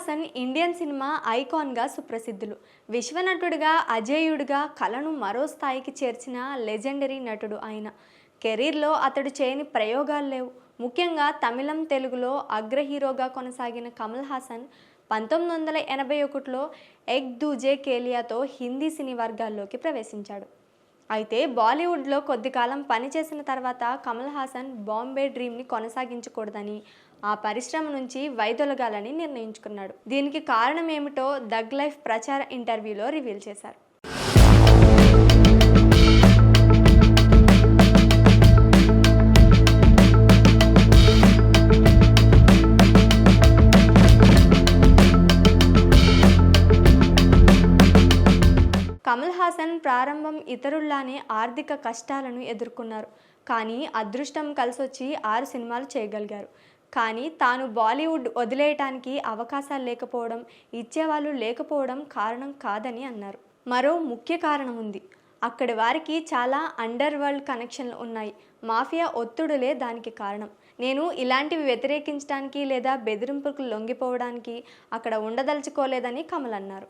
Haasan Indian cinema ఐకాన్గా సుప్రసిద్ధులు. విశ్వనటుడిగా అజేయుడిగా కళను మరో స్థాయికి చేర్చిన లెజెండరీ నటుడు ఆయన. కెరీర్లో అతడు చేయని ప్రయోగాలు లేవు. ముఖ్యంగా తమిళం తెలుగులో అగ్ర హీరోగా కొనసాగిన కమల్ హాసన్ పంతొమ్మిది వందల ఎనభై ఒకటిలో ఎగ్ దూజే కేలియాతో హిందీ సినీ వర్గాల్లోకి ప్రవేశించాడు. అయితే బాలీవుడ్లో కొద్ది కాలం పనిచేసిన తర్వాత కమల్ హాసన్ బాంబే డ్రీమ్ని కొనసాగించకూడదని ఆ పరిశ్రమ నుంచి వైదొలగాలని నిర్ణయించుకున్నాడు. దీనికి కారణం ఏమిటో దగ్ లైఫ్ ప్రచార ఇంటర్వ్యూలో రివీల్ చేశారు. కమల్ హాసన్ ప్రారంభం ఇతరుల్లానే ఆర్థిక కష్టాలను ఎదుర్కొన్నారు. కానీ అదృష్టం కలిసొచ్చి ఆరు సినిమాలు చేయగలిగారు. కానీ తాను బాలీవుడ్ వదిలేయటానికి అవకాశాలు లేకపోవడం ఇచ్చేవాళ్ళు లేకపోవడం కారణం కాదని అన్నారు. మరో ముఖ్య కారణం ఉంది. అక్కడి వారికి చాలా అండర్ వరల్డ్ కనెక్షన్లు ఉన్నాయి. మాఫియా ఒత్తిడులే దానికి కారణం. నేను ఇలాంటివి వ్యతిరేకించడానికి లేదా బెదిరింపులకు లొంగిపోవడానికి అక్కడ ఉండదలుచుకోలేదని కమల్ అన్నారు.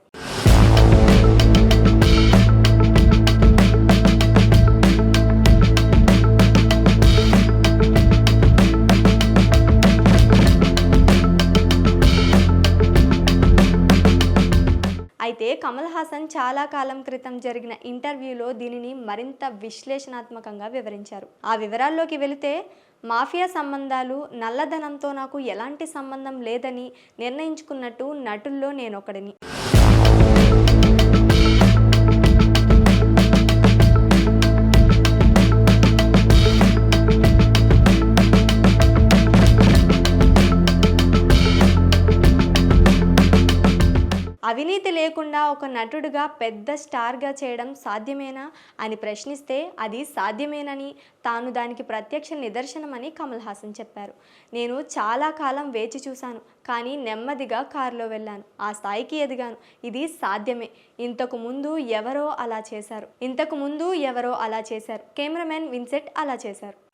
కమల్ హాసన్ చాలా కాలం క్రితం జరిగిన ఇంటర్వ్యూలో దీనిని మరింత విశ్లేషణాత్మకంగా వివరించారు. ఆ వివరాల్లోకి వెళితే మాఫియా సంబంధాలు నల్లధనంతో నాకు ఎలాంటి సంబంధం లేదని నిర్ణయించుకున్నట్టు నటుల్లో నేనొకడిని. అవినీతి లేకుండా ఒక నటుడుగా పెద్ద స్టార్గా చేయడం సాధ్యమేనా అని ప్రశ్నిస్తే అది సాధ్యమేనని తాను దానికి ప్రత్యక్ష నిదర్శనమని కమల్ హాసన్ చెప్పారు. నేను చాలా కాలం వేచి చూశాను కానీ నెమ్మదిగా కారులో వెళ్ళాను. ఆ స్థాయికి ఎదిగాను. ఇది సాధ్యమే. ఇంతకు ముందు ఎవరో అలా చేశారు. ఇంతకు ముందు ఎవరో అలా చేశారు. కెమెరామెన్ విన్సెట్ అలా చేశారు.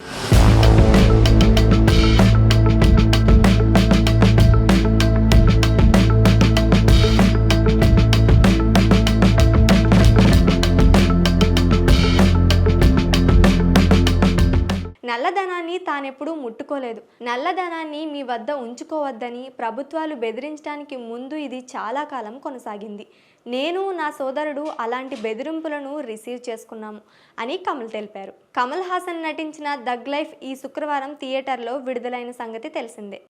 నల్లధనాన్ని తానెప్పుడూ ముట్టుకోలేదు. నల్లధనాన్ని మీ వద్ద ఉంచుకోవద్దని ప్రభుత్వాలు బెదిరించడానికి ముందు ఇది చాలా కాలం కొనసాగింది. నేను నా సోదరుడు అలాంటి బెదిరింపులను రిసీవ్ చేసుకున్నాము అని కమల్ తెలిపారు. కమల్ హాసన్ నటించిన దగ్ లైఫ్ ఈ శుక్రవారం థియేటర్లో విడుదలైన సంగతి తెలిసిందే.